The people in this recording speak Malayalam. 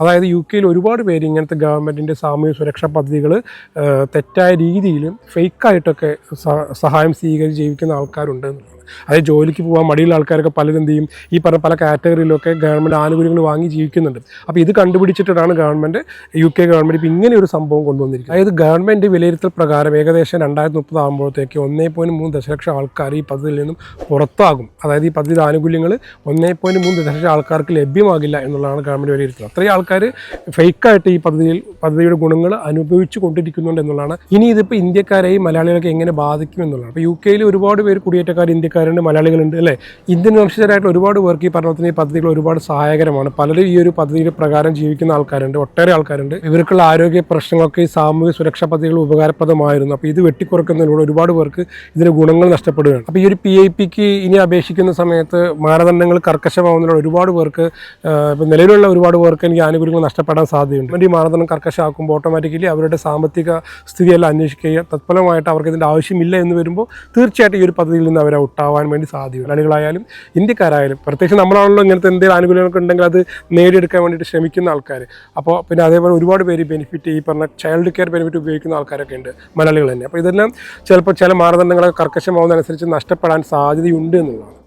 അതായത് യു കെയിൽ ഒരുപാട് പേര് ഇങ്ങനത്തെ ഗവൺമെന്റിന്റെ സാമൂഹ്യ സുരക്ഷാ പദ്ധതികൾ തെറ്റായ രീതിയിലും ഫേക്കായിട്ടൊക്കെ സഹായം സ്വീകരിച്ച് ജീവിക്കുന്ന ആൾക്കാരുണ്ട് എന്നുള്ളതാണ് അതായത് ജോലിക്ക് പോകാൻ മടിയുള്ള ആൾക്കാരൊക്കെ പലരും എന്ത് ചെയ്യും? ഈ പറഞ്ഞ പല കാറ്റഗറിയിലൊക്കെ ഗവൺമെന്റ് ആനുകൂല്യങ്ങൾ വാങ്ങി ജീവിക്കുന്നുണ്ട്. അപ്പോൾ ഇത് കണ്ടുപിടിച്ചിട്ടാണ് ഗവൺമെന്റ് യു കെ ഗവൺമെന്റ് ഇപ്പോൾ ഇങ്ങനെ ഒരു സംഭവം കൊണ്ടുവന്നിരിക്കുന്നത്. അതായത് ഗവൺമെന്റ് വിലയിരുത്തൽ പ്രകാരം ഏകദേശം രണ്ടായിരത്തി മുപ്പത് ആകുമ്പോഴത്തേക്ക് ഒന്നേ പോയിന്റ് മൂന്ന് ദശലക്ഷം ആൾക്കാർ ഈ പദ്ധതിയിൽ നിന്നും പുറത്താകും. അതായത് ഈ പദ്ധതിയുടെ ആനുകൂല്യങ്ങൾ ഒന്നേ പോയിന്റ് മൂന്ന് ദശലക്ഷം ആൾക്കാർക്ക് ലഭ്യമാകില്ല എന്നുള്ളതാണ് ഗവൺമെന്റ് വിലയിരുത്തുന്നത് അത്രയും ആൾക്കാർ ഫേക്കായിട്ട് ഈ പദ്ധതിയിൽ പദ്ധതിയുടെ ഗുണങ്ങൾ അനുഭവിച്ചു കൊണ്ടിരിക്കുന്നുണ്ട് എന്നുള്ളതാണ്. ഇനി ഇതിപ്പോൾ ഇന്ത്യക്കാരെയും മലയാളികളൊക്കെ എങ്ങനെ ബാധിക്കും എന്നുള്ളതാണ്. അപ്പോൾ യു കെയിൽ ഒരുപാട് പേര് കുടിയേറ്റക്കാർ ഇന്ത്യക്കാരുണ്ട് മലയാളികളുണ്ട് അല്ലേ? ഇന്ത്യൻ വംശജരായിട്ട് ഒരുപാട് പേർക്ക് ഈ പറഞ്ഞ ഈ പദ്ധതികൾ ഒരുപാട് സഹായകരമാണ്. പലരും ഈ ഒരു പദ്ധതിയുടെ പ്രകാരം ജീവിക്കുന്ന ആൾക്കാരുണ്ട് ഒട്ടേറെ ആൾക്കാരുണ്ട്. ഇവർക്കുള്ള ആരോഗ്യ പ്രശ്നങ്ങളൊക്കെ ഈ സാമൂഹ്യ സുരക്ഷാ പദ്ധതികൾ ഉപകാരപ്രദമായിരുന്നു. അപ്പോൾ ഇത് വെട്ടിക്കുറക്കുന്നതിലൂടെ ഒരുപാട് പേർക്ക് ഇതിന് ഗുണങ്ങൾ നഷ്ടപ്പെടുകയാണ്. അപ്പോൾ ഈ ഒരു പി ഐ പിക്ക് ഇനി അപേക്ഷിക്കുന്ന സമയത്ത് മാനദണ്ഡങ്ങൾ കർക്കശമാവുന്നതിലൂടെ ഒരുപാട് പേർക്ക് ഇപ്പോൾ നിലവിലുള്ള ഒരുപാട് പേർക്ക് എനിക്ക് ആനുകൂല്യങ്ങൾ നഷ്ടപ്പെടാൻ സാധ്യതയുണ്ട്. ഈ മാനദണ്ഡം കർക്കശമാക്കുമ്പോൾ ഓട്ടോമാറ്റിക്കലി അവരുടെ സാമ്പത്തിക സ്ഥിതിയെല്ലാം അന്വേഷിക്കുകയും തത്ഫലമായിട്ട് അവർക്ക് ഇതിന്റെ ആവശ്യമില്ല എന്ന് വരുമ്പോൾ തീർച്ചയായിട്ടും ഈ ഒരു പദ്ധതിയിൽ നിന്ന് അവർ ഔട്ടാവാൻ വേണ്ടി സാധ്യത മലയാളികളായാലും ഇന്ത്യക്കാരായാലും പ്രത്യേകിച്ച് നമ്മളാണല്ലോ ഇങ്ങനത്തെ എന്തെങ്കിലും ആനുകൂല്യങ്ങളൊക്കെ ഉണ്ടെങ്കിൽ അത് നേടിയെടുക്കാൻ വേണ്ടിയിട്ട് ശ്രമിക്കുന്ന ആൾക്കാർ അപ്പോൾ പിന്നെ അതേപോലെ ഒരുപാട് പേര് ബെനിഫിറ്റ് ഈ പറഞ്ഞ ചൈൽഡ് കെയർ ബെനിഫിറ്റ് ഉപയോഗിക്കുന്ന ആൾക്കാരൊക്കെ ഉണ്ട് മലയാളികൾ തന്നെ. അപ്പോൾ ഇതെല്ലാം ചിലപ്പോൾ ചില മാനദണ്ഡങ്ങളൊക്കെ കർക്കശമാവുന്നതനുസരിച്ച് നഷ്ടപ്പെടാൻ സാധ്യതയുണ്ട് എന്നുള്ളതാണ്.